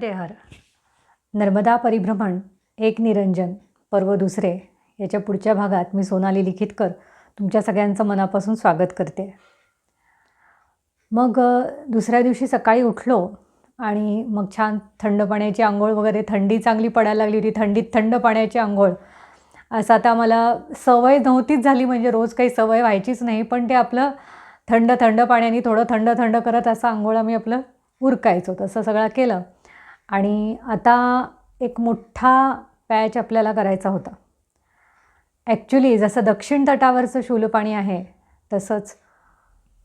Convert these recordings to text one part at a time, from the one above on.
मध्ये हर नर्मदा परिभ्रमण एक निरंजन पर्व दुसरे. याच्या पुढच्या भागात मी सोनाली लिखितकर तुमच्या सगळ्यांचं मनापासून स्वागत करते. मग दुसऱ्या दिवशी सकाळी उठलो आणि मग छान थंड पाण्याची आंघोळ वगैरे थंडी चांगली पडायला लागली होती थंडीत थंड पाण्याची आंघोळ. असं आता मला सवय नव्हतीच झाली म्हणजे रोज काही सवय व्हायचीच नाही पण ते आपलं थंड थंड पाण्याने थोडं थंड थंड करत असं आंघोळ आम्ही आपलं उरकायचो. तसं सगळं केलं. आणि आता एक मोठा पॅच आपल्याला करायचा होता. ॲक्च्युली जसं दक्षिण तटावरचं शूलपाणी आहे तसंच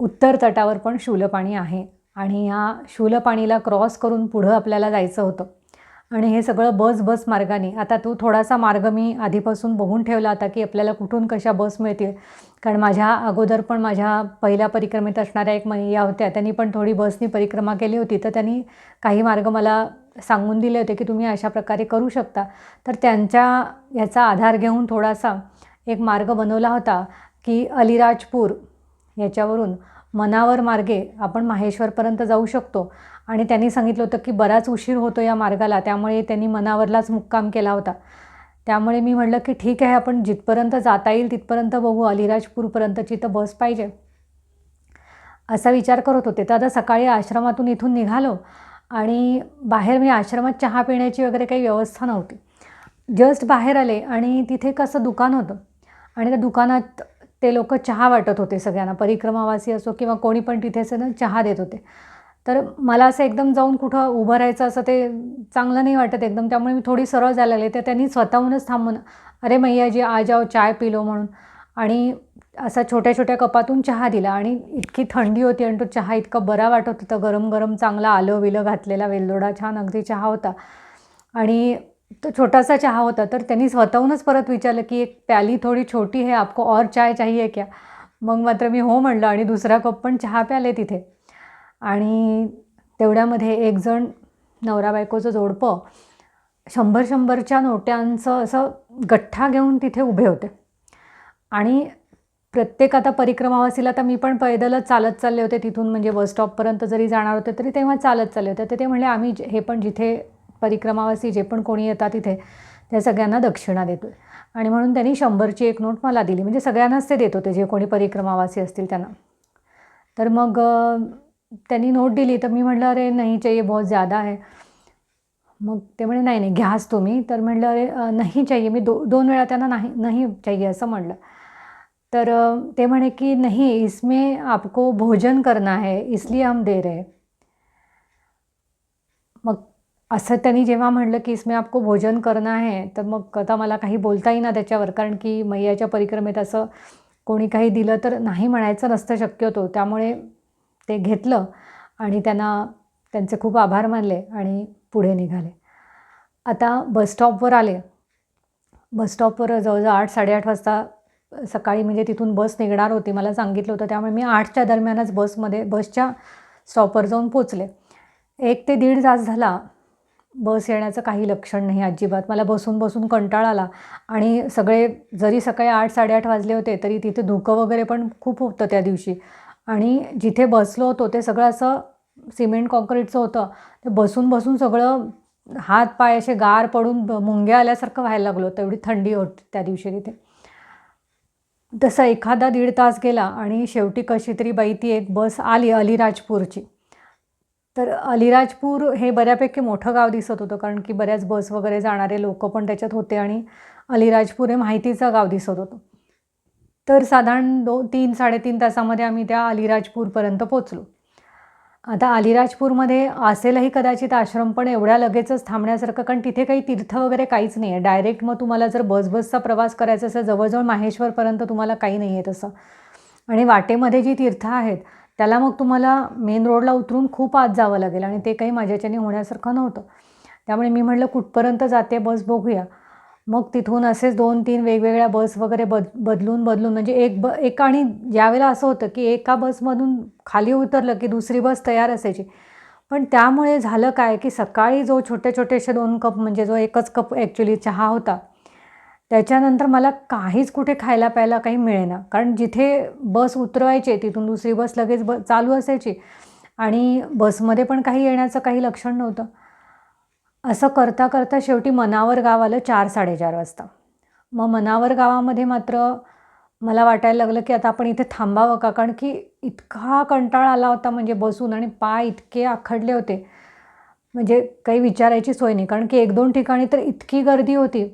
उत्तर तटावर पण शूलपाणी आहे आणि ह्या शूलपाणीला क्रॉस करून पुढं आपल्याला जायचं होतं. आणि हे सगळं बस बस मार्गाने आता तो थोडासा मार्ग मी आधीपासून बघून ठेवला होता की आपल्याला कुठून कशा बस मिळतील. कारण माझ्या अगोदर पण माझ्या पहिल्या परिक्रमेत असणाऱ्या एक मैया होत्या त्यांनी पण थोडी बसनी परिक्रमा केली होती तर त्यांनी काही मार्ग मला सांगून दिले होते की तुम्ही अशा प्रकारे करू शकता. तर त्यांच्या ह्याचा आधार घेऊन थोडासा एक मार्ग बनवला होता की अलिराजपूर याच्यावरून मनावर मार्गे आपण माहेश्वरपर्यंत जाऊ शकतो. आणि त्यांनी सांगितलं होतं की बराच उशीर होतो या मार्गाला त्यामुळे त्यांनी मनावरलाच मुक्काम केला होता. त्यामुळे मी म्हटलं की ठीक आहे आपण जिथपर्यंत जाता येईल तिथपर्यंत बघू अलिराजपूरपर्यंतची तर बस पाहिजे. असा विचार करत होते. तर आता सकाळी आश्रमातून इथून निघालो. आणि बाहेर मी आश्रमात चहा पिण्याची वगैरे काही व्यवस्था नव्हती. जस्ट बाहेर आले आणि तिथे कसं दुकान होतं. आणि त्या दुकानात ते लोक चहा वाटत होते सगळ्यांना. परिक्रमावासी असो किंवा कोणी पण तिथे असं ना चहा देत होते. तर मला असं एकदम जाऊन कुठं उभं राहायचं असं ते चांगलं नाही वाटत एकदम. त्यामुळे मी थोडी सरळ जायला लागले. तर त्यांनी स्वतःहूनच थांबून अरे मैयाजी आ जाओ चाय पिलो म्हणून. आणि असा छोट्या छोट्या कपातून चहा दिला आणि इतकी थंडी होती आणि तो चहा इतका बरा वाटत होता. गरम गरम चांगला आलं विलं घातलेला वेलदोडा छान अगदी चहा होता. आणि तो छोटासा चहा होता. तर त्यांनी स्वतःहूनच परत विचारलं की एक प्याली थोडी छोटी है आपको और चाय चाहिए क्या? मग मात्र मी हो म्हणलं आणि दुसरा कप पण चहा प्याले तिथे. आणि तेवढ्यामध्ये एक जण नवरा बायकोचं जोडपं शंभर शंभरच्या नोट्यांचं असं गठ्ठा घेऊन तिथे उभे होते. आणि प्रत्येक आता परिक्रमावासीला तर मी पण पैदलच चालत चालले होते तिथून म्हणजे बस स्टॉपपर्यंत जरी जाणार होते तरी तेव्हा चालत चालले होते. तर ते म्हणले आम्ही हे पण जिथे परिक्रमावासी जे पण कोणी येतात तिथे त्या सगळ्यांना दक्षिणा देतो आणि म्हणून त्यांनी शंभरची एक नोट मला दिली. म्हणजे सगळ्यांनाच ते देत होते जे कोणी परिक्रमावासी असतील त्यांना. तर मग त्यांनी नोट दिली. तर मी म्हटलं अरे नाही चाहिए बहुत ज़्यादा आहे मग ते म्हणे नाही नाही घ्याच तुम्ही. तर म्हटलं अरे नाही चाहिए मी दो दोन वेळा त्यांना नाही नाही चाहिए असं म्हटलं तर ते म्हणे की नहीं इसमें आपको भोजन करना है इसलिए हम दे रहे मग असं त्यांनी जेव्हा म्हणलं की इसमें आपको भोजन करना आहे तर मग आता मला काही बोलता येईना त्याच्यावर कारण की मैयाच्या परिक्रमेत असं कोणी काही दिलं तर नाही म्हणायचं नसतं शक्यतो. त्यामुळे ते घेतलं आणि त्यांना त्यांचे खूप आभार मानले आणि पुढे निघाले. आता बसस्टॉपवर आले. बसस्टॉपवर जवळजवळ आठ साडेआठ वाजता सकाळी म्हणजे तिथून बस निघणार होती मला सांगितलं होतं. त्यामुळे मी आठच्या दरम्यानच बसमध्ये बसच्या स्टॉपवर जाऊन पोचले. एक ते दीड तास झाला. बस येण्याचं काही लक्षण नाही अजिबात. मला बसून बसून कंटाळा आला. आणि सगळे जरी सकाळी आठ साडेआठ वाजले होते तरी तिथे धुकं वगैरे पण खूप होतं त्या दिवशी. आणि जिथे बसलो होतो ते सगळं असं सिमेंट कॉन्क्रीटचं होतं. ते बसून बसून सगळं हात पाय असे गार पडून मुंग्या आल्यासारखं व्हायला लागलो. तेवढी थंडी होती त्या दिवशी तिथे. तसा एखादा दीड तास गेला आणि शेवटी कशी तरी बाई ती एक बस आली अलिराजपूरची. तर अलिराजपूर हे बऱ्यापैकी मोठं गाव दिसत होतं कारण की बऱ्याच बस वगैरे जाणारे लोक पण त्याच्यात होते आणि अलिराजपूर हे माहितीचं गाव दिसत होतं. तर साधारण दो तीन साडेतीन तासामध्ये आम्ही त्या अलिराजपूरपर्यंत पोचलो. आता अलिराजपूरमध्ये असेलही कदाचित आश्रम पण एवढ्या लगेचच थांबण्यासारखं कारण तिथे काही तीर्थ वगैरे काहीच नाही आहे डायरेक्ट मग तुम्हाला जर बस बसचा प्रवास करायचा असेल जवळजवळ माहेश्वरपर्यंत तुम्हाला काही नाही आहे तसं आणि वाटेमध्ये जी तीर्थ आहेत त्याला मग तुम्हाला मेन रोडला उतरून खूप आत जावं लागेल. आणि ते काही माझ्याच्याने होण्यासारखं नव्हतं. त्यामुळे मी म्हटलं कुठपर्यंत जाते बस बघूया. मग तिथून असेच दोन तीन वेगवेगळ्या बस वगैरे बद बदलून बदलून म्हणजे एक ब एक आणि ज्यावेळेला असं होतं की एका बसमधून खाली उतरलं की दुसरी बस तयार असायची. पण त्यामुळे झालं काय की सकाळी जो छोटे छोटेसे दोन कप म्हणजे जो एकच कप ॲक्च्युली चहा होता त्याच्यानंतर मला काहीच कुठे खायला प्यायला काही मिळेना. कारण जिथे बस उतरवायचे तिथून दुसरी बस लगेच ब चालू असायची आणि बसमध्ये पण काही येण्याचं काही लक्षण नव्हतं. असं करता करता शेवटी मनावर गाव आलं चार साडेचार वाजता. मग मनावर गावामध्ये मात्र मला वाटायला लागलं की आता आपण इथे थांबावं का? कारण की इतका कंटाळा आला होता म्हणजे बसून आणि पाय इतके आखडले होते. म्हणजे काही विचारायची सोय नाही. कारण की एक दोन ठिकाणी तर इतकी गर्दी होती.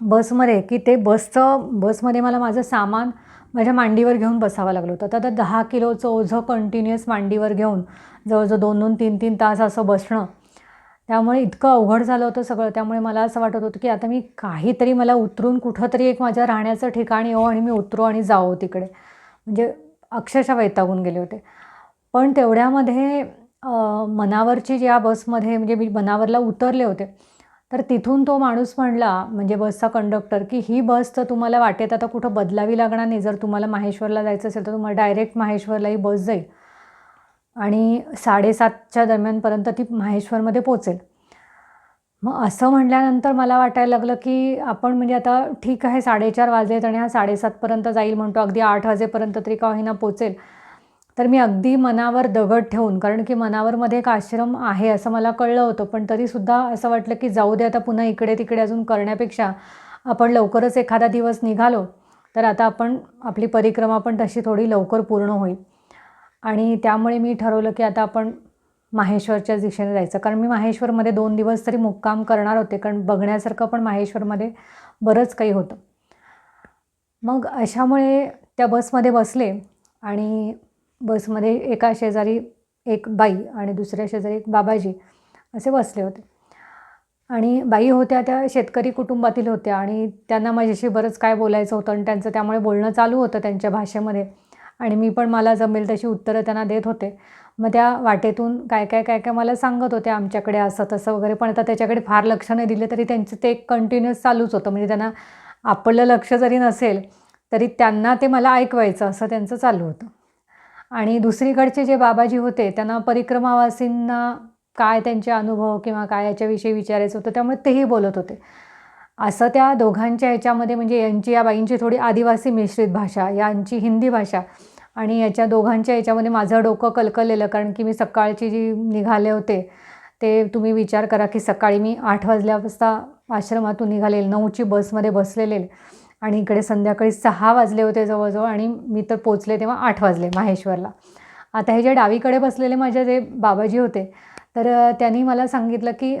बसमध्ये की ते बसचं बसमध्ये मला माझं सामान माझ्या मांडीवर घेऊन बसावं लागलं होतं. तर आता दहा किलोचं ओझं कंटिन्युअस मांडीवर घेऊन जवळजवळ दोन दोन तीन तीन तास असं बसणं त्यामुळे इतकं अवघड झालं होतं सगळं. त्यामुळे मला असं वाटत होतं की आता मी काहीतरी मला उतरून कुठंतरी एक माझ्या राहण्याचं ठिकाण येऊ आणि मी उतरू आणि जावं तिकडे. म्हणजे अक्षरशः वैतागून गेले होते. पण तेवढ्यामध्ये मनावरची ज्या बसमध्ये म्हणजे मी मनावरला उतरले होते तर तिथून तो माणूस म्हणला म्हणजे बसचा कंडक्टर की ही बस तर तुम्हाला वाटेत आता कुठं बदलावी लागणार नाही. जर तुम्हाला माहेश्वरला जायचं असेल तर तुम्हाला डायरेक्ट माहेश्वरला ही बस जाईल. आणि साडेसातच्या दरम्यानपर्यंत ती माहेश्वरमध्ये पोचेल. मग असं म्हटल्यानंतर मला वाटायला लागलं की आपण म्हणजे आता ठीक आहे साडेचार वाजलेत आणि हा साडेसातपर्यंत जाईल म्हणतो अगदी आठ वाजेपर्यंत तरी का होईना पोचेल. तर मी अगदी मनावर दगड ठेवून कारण की मनावरमध्ये एक आश्रम आहे असं मला कळलं होतं पण तरीसुद्धा असं वाटलं की जाऊ दे आता पुन्हा इकडे तिकडे अजून करण्यापेक्षा आपण लवकरच एखादा दिवस निघालो तर आता आपण आपली परिक्रमा पण तशी थोडी लवकर पूर्ण होईल. आणि त्यामुळे मी ठरवलं की आता आपण माहेश्वरच्याच दिशेने जायचं. कारण मी माहेश्वरमध्ये दोन दिवस तरी मुक्काम करणार होते कारण बघण्यासारखं पण माहेश्वरमध्ये बरंच काही होतं. मग अशामुळे त्या बसमध्ये बसले आणि बसमध्ये एका शेजारी एक बाई आणि दुसऱ्या शेजारी एक बाबाजी असे बसले होते. आणि बाई होत्या त्या शेतकरी कुटुंबातील होत्या आणि त्यांना माझ्याशी बरंच काय बोलायचं होतं आणि त्यांचं त्यामुळे बोलणं चालू होतं त्यांच्या भाषेमध्ये. आणि मी पण मला जमेल तशी उत्तरं त्यांना देत होते. मग त्या वाटेतून काय काय काय काय मला सांगत होते आमच्याकडे असं तसं वगैरे. पण आता त्याच्याकडे फार लक्ष नाही दिलं तरी त्यांचं ते एक कंटिन्युअस चालूच होतं. म्हणजे त्यांना आपलं लक्ष जरी नसेल तरी त्यांना ते मला ऐकवायचं असं त्यांचं चालू होतं. आणि दुसरीकडचे जे बाबाजी होते त्यांना परिक्रमावासींना काय त्यांचे अनुभव किंवा काय याच्याविषयी विचारायचं होतं त्यामुळे तेही बोलत होते. असं त्या दोघांच्या ह्याच्यामध्ये म्हणजे यांची या बाईंची थोडी आदिवासी मिश्रित भाषा यांची हिंदी भाषा आणि याच्या दोघांच्या याच्यामध्ये माझं डोकं कलकललेलं कारण की मी सकाळची जी निघाले होते ते तुम्ही विचार करा की सकाळी मी आठ वाजल्यापासता आश्रमातून निघालेले नऊची बसमध्ये बसलेले आणि इकडे संध्याकाळी सहा वाजले होते जवळजवळ आणि मी तर पोचले तेव्हा आठ वाजले माहेश्वरला. आता हे जे डावीकडे बसलेले माझे जे बाबाजी होते तर त्यांनी मला सांगितलं की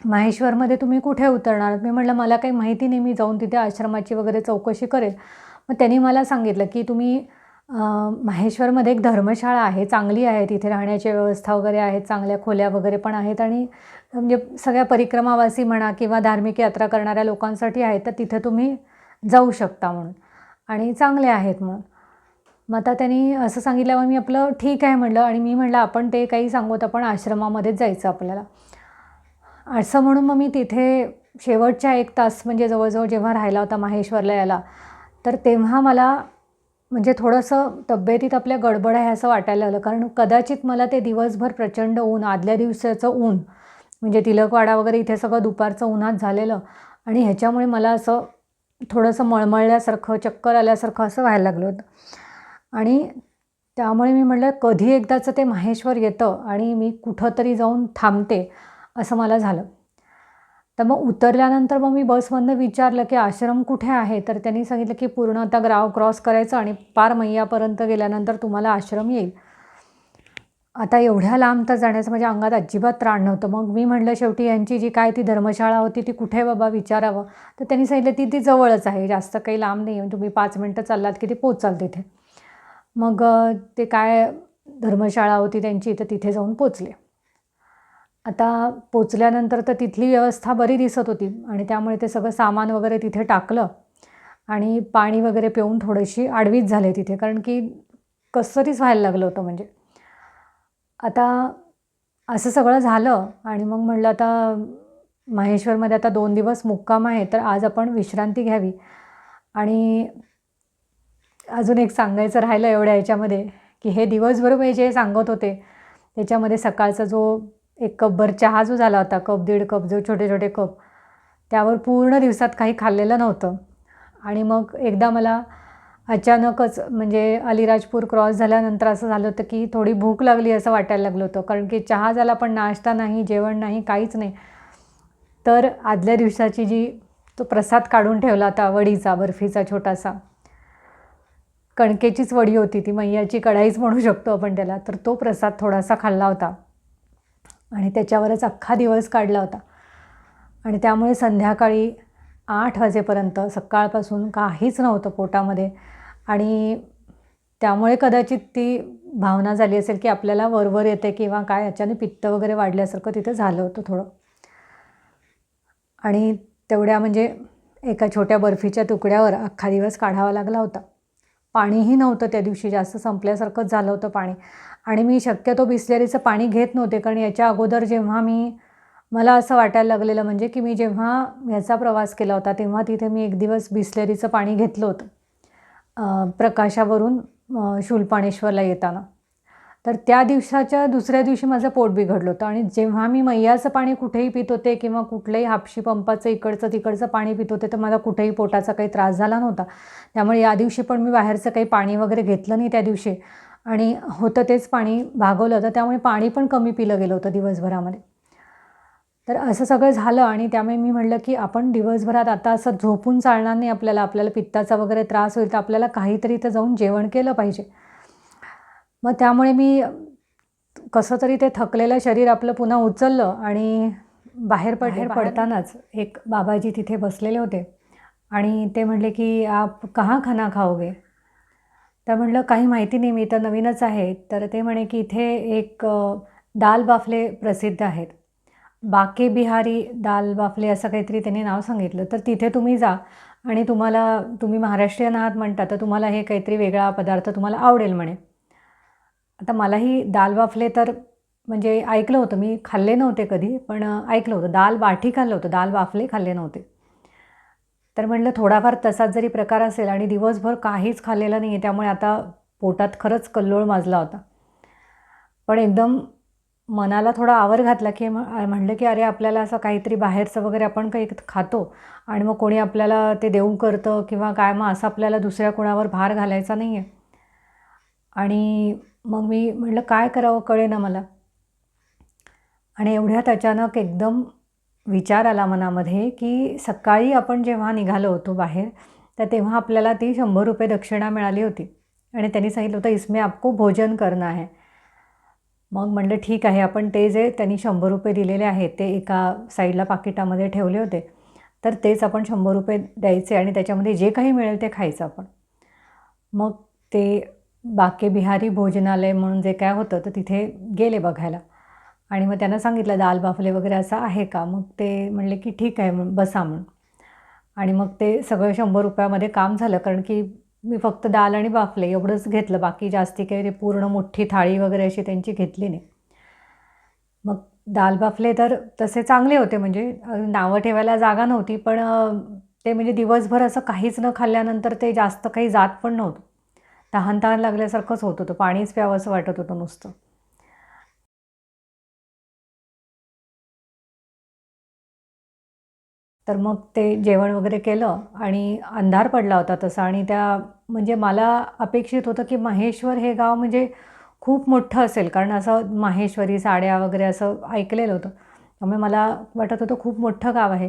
माहेश्वरमध्ये तुम्ही कुठे उतरणार? मी म्हटलं मला काही माहिती नाही मी जाऊन तिथे आश्रमाची वगैरे चौकशी करेल. मग त्यांनी मला सांगितलं की तुम्ही माहेश्वरमध्ये एक धर्मशाळा आहे चांगली आहे. तिथे राहण्याची व्यवस्था वगैरे आहेत चांगल्या खोल्या वगैरे पण आहेत आणि म्हणजे सगळ्या परिक्रमावासी म्हणा किंवा धार्मिक यात्रा करणाऱ्या लोकांसाठी आहेत तर तिथे तुम्ही जाऊ शकता म्हणून. आणि चांगले आहेत म्हणून. मग आता त्यांनी असं सांगितल्यावर मी आपलं ठीक आहे म्हटलं आणि मी म्हटलं आपण ते काही सांगूत आपण आश्रमामध्येच जायचं आपल्याला. असं म्हणून मग मी तिथे शेवटच्या एक तास म्हणजे जवळजवळ जेव्हा राहिला होता माहेश्वरला याला तर तेव्हा मला म्हणजे थोडंसं तब्येतीत आपल्या गडबड आहे असं वाटायला लागलं. कारण कदाचित मला ते दिवसभर प्रचंड ऊन आदल्या दिवसाचं ऊन म्हणजे तिलकवाडा वगैरे इथे सगळं दुपारचं उन्हात झालेलं आणि ह्याच्यामुळे मला असं थोडंसं मळमळल्यासारखं चक्कर आल्यासारखं असं व्हायला लागलं होतं. आणि त्यामुळे मी म्हटलं कधी एकदाचं ते माहेश्वर येतं आणि मी कुठंतरी जाऊन थांबते असं मला झालं. तर मग उतरल्यानंतर मग मी बसमधनं विचारलं की आश्रम कुठे आहे? तर त्यांनी सांगितलं की पूर्ण आता ग्राव क्रॉस करायचं आणि पार मैयापर्यंत गेल्यानंतर तुम्हाला आश्रम येईल. आता एवढ्या लांब तर जाण्याचं माझ्या अंगात अजिबात त्राण नव्हतं. मग मी म्हटलं शेवटी यांची जी काय ती धर्मशाळा होती ती कुठे बाबा विचारावं? तर त्यांनी सांगितलं ती ती जवळच आहे. जास्त काही लांब नाही. आहे तुम्ही पाच मिनटं चाललात की ते पोचाल तिथे. मग ते काय धर्मशाळा होती त्यांची तर तिथे जाऊन पोचले. आता पोचल्यानंतर तर तिथली व्यवस्था बरी दिसत होती आणि त्यामुळे ते सगळं सामान वगैरे तिथे टाकलं आणि पाणी वगैरे पिऊन थोडीशी आडवीच झाले तिथे कारण की कसरीच व्हायला लागलं होतं म्हणजे. आता असं सगळं झालं आणि मग म्हटलं आता माहेश्वरमध्ये आता दोन दिवस मुक्काम आहे तर आज आपण विश्रांती घ्यावी. आणि अजून एक सांगायचं राहिलं एवढ्या याच्यामध्ये की हे दिवसभर मी जे सांगत होते त्याच्यामध्ये सकाळचा जो एक कपभर चहा जो झाला होता कप दीड कप जो छोटे छोटे कप त्यावर पूर्ण दिवसात काही खाल्लेलं नव्हतं. आणि मग एकदा मला अचानकच म्हणजे अलिराजपूर क्रॉस झाल्यानंतर असं झालं होतं की थोडी भूक लागली असं वाटायला लागलं होतं. कारण की चहा झाला पण नाश्ता नाही जेवण नाही काहीच नाही. तर आदल्या दिवसाची जी तो प्रसाद काढून ठेवला होता वडीचा बर्फीचा छोटासा. कणकेचीच वडी होती ती मैयाची कढाईच म्हणू शकतो आपण त्याला. तर तो प्रसाद थोडासा खाल्ला होता. आणि त्याच्यावरच अख्खा दिवस काढला होता. आणि त्यामुळे संध्याकाळी आठ वाजेपर्यंत सकाळपासून काहीच नव्हतं पोटामध्ये. आणि त्यामुळे कदाचित ती भावना झाली असेल की आपल्याला वरवर येते किंवा काय याच्याने पित्त वगैरे वाढल्यासारखं तिथे झालं होतं थोडं. आणि तेवढ्या म्हणजे एका छोट्या बर्फीच्या तुकड्यावर अख्खा दिवस काढावा लागला होता. पाणीही नव्हतं त्या दिवशी जास्त संपल्यासारखंच झालं होतं पाणी. आणि मी शक्यतो बिसलेरीचं पाणी घेत नव्हते कारण याच्या अगोदर जेव्हा मी मला असं वाटायला लागलेलं म्हणजे की मी जेव्हा ह्याचा प्रवास केला होता तेव्हा तिथे मी एक दिवस बिसलेरीचं पाणी घेतलं होतं प्रकाशावरून शूलपाणेश्वरला येताना. तर त्या दिवसाच्या दुसऱ्या दिवशी माझं पोट बिघडलं होतं. आणि जेव्हा मी मैयाचं पाणी कुठेही पित होते किंवा कुठलंही हापशी पंपाचं इकडचं तिकडचं पाणी पित होते तर मला कुठेही पोटाचा काही त्रास झाला नव्हता. त्यामुळे या दिवशी पण मी बाहेरचं काही पाणी वगैरे घेतलं नाही त्या दिवशी. आणि होतं तेच पाणी भागवलं होतं. त्यामुळे पाणी पण कमी पिलं गेलं होतं दिवसभरामध्ये. तर असं सगळं झालं आणि त्यामुळे मी म्हटलं की आपण दिवसभरात आता असं झोपून चालणार नाही आपल्याला. आपल्याला पित्ताचा वगैरे त्रास होईल तर आपल्याला काहीतरी इथं जाऊन जेवण केलं पाहिजे. मग त्यामुळे मी कसं तरी ते थकलेलं शरीर आपलं पुन्हा उचललं आणि बाहेर पड बाहेर पडतानाच एक बाबाजी तिथे बसलेले होते. आणि ते म्हणले की आप कहाँ खाना खाओगे? तर म्हटलं काही माहिती नाही मी तर नवीनच आहे. तर ते म्हणे की इथे एक दाल बाफले प्रसिद्ध आहेत. बाके बिहारी दाल बाफले असं काहीतरी त्यांनी नाव सांगितलं. तर तिथे तुम्ही जा आणि तुम्हाला तुम्ही महाराष्ट्रीयन आहात म्हणता तर तुम्हाला हे काहीतरी वेगळा पदार्थ तुम्हाला आवडेल म्हणे. आता मलाही दाल बाफले तर म्हणजे ऐकलं होतं मी खाल्ले नव्हते कधी पण ऐकलं होतं. दाल बाठी खाल्लं होतं दाल बाफले खाल्ले नव्हते. तर म्हटलं थोडाफार तसाच जरी प्रकार असेल आणि दिवसभर काहीच खाल्लेलं नाही आहे त्यामुळे आता पोटात खरंच कल्लोळ माजला होता. पण एकदम मनाला थोडा आवर घातला की म्हणलं की अरे आपल्याला असं काहीतरी बाहेरचं वगैरे आपण काही खातो आणि मग कोणी आपल्याला ते देऊ करतं किंवा काय मग असं आपल्याला दुसऱ्या कोणावर भार घालायचा नाही आहे आणि मग मी म्हटलं काय करावं? कळे ना मला. आणि एवढ्यात अचानक एकदम विचार आला मनामध्ये की सकाळी आपण जेव्हा निघालो होतो बाहेर तर तेव्हा आपल्याला ती शंभर रुपये दक्षिणा मिळाली होती. आणि त्यांनी सांगितलं होतं इसमे आपको भोजन करणं आहे मग म्हटलं ठीक आहे आपण ते जे त्यांनी शंभर रुपये दिलेले आहेत ते एका साईडला पाकिटामध्ये ठेवले होते तर तेच आपण शंभर रुपये द्यायचे आणि त्याच्यामध्ये जे काही मिळेल ते खायचं आपण. मग ते बाके बिहारी भोजनालय म्हणून जे काय होतं तर तिथे गेले बघायला. आणि मग त्यांना सांगितलं दाल बाफले वगैरे असं आहे का? मग ते म्हणले की ठीक आहे बसा म्हणून. आणि मग ते सगळं शंभर रुपयामध्ये काम झालं कारण की मी फक्त दाल आणि बाफले एवढंच घेतलं बाकी जास्ती काही ते पूर्ण मोठी थाळी वगैरे अशी त्यांची घेतली नाही. मग दाल बाफले तर तसे चांगले होते म्हणजे नावं ठेवायला जागा नव्हती पण ते म्हणजे दिवसभर असं काहीच न खाल्ल्यानंतर ते जास्त काही जात पण नव्हतं. तहान तहान लागल्यासारखंच होत होतं. पाणीच प्यावं असं वाटत होतं नुसतं. तर मग ते जेवण वगैरे केलं आणि अंधार पडला होता तसा आणि त्या म्हणजे मला अपेक्षित होतं की महेश्वर हे गाव म्हणजे खूप मोठं असेल. कारण असं माहेश्वरी साड्या वगैरे असं ऐकलेलं होतं. त्यामुळे मला वाटत होतं खूप मोठं गाव आहे.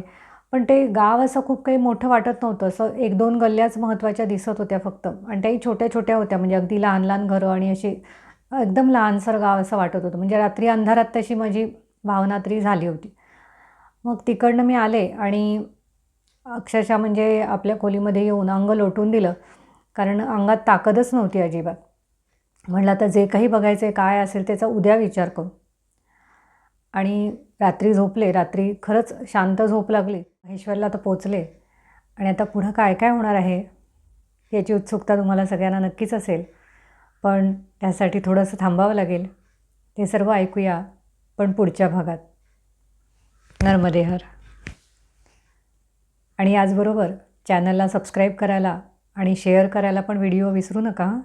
पण ते गाव असं खूप काही मोठं वाटत नव्हतं. असं एक दोन गल्ल्याच महत्त्वाच्या दिसत होत्या फक्त. आणि त्याही छोट्या छोट्या होत्या. म्हणजे अगदी लहान लहान घरं आणि अशी एकदम लहानसर गाव असं वाटत होतं. म्हणजे रात्री अंधारात तशी माझी भावना तरी झाली होती. मग तिकडनं मी आले आणि अक्षरशः म्हणजे आपल्या खोलीमध्ये येऊन अंग लोटून दिलं. कारण अंगात ताकदच नव्हती अजिबात. म्हटलं आता जे काही बघायचं आहे काय असेल त्याचा उद्या विचार करू. आणि रात्री झोपले. रात्री खरंच शांत झोप लागली. महेश्वरला आता पोचले. आणि आता पुढं काय काय होणार आहे याची उत्सुकता तुम्हाला सगळ्यांना नक्कीच असेल. पण त्यासाठी थोडंसं थांबावं लागेल. ते सर्व ऐकूया पण पुढच्या भागात. नर्मदेहर. आणि याचबरोबर चॅनलला सबस्क्राईब करायला आणि शेअर करायला पण व्हिडिओ विसरू नका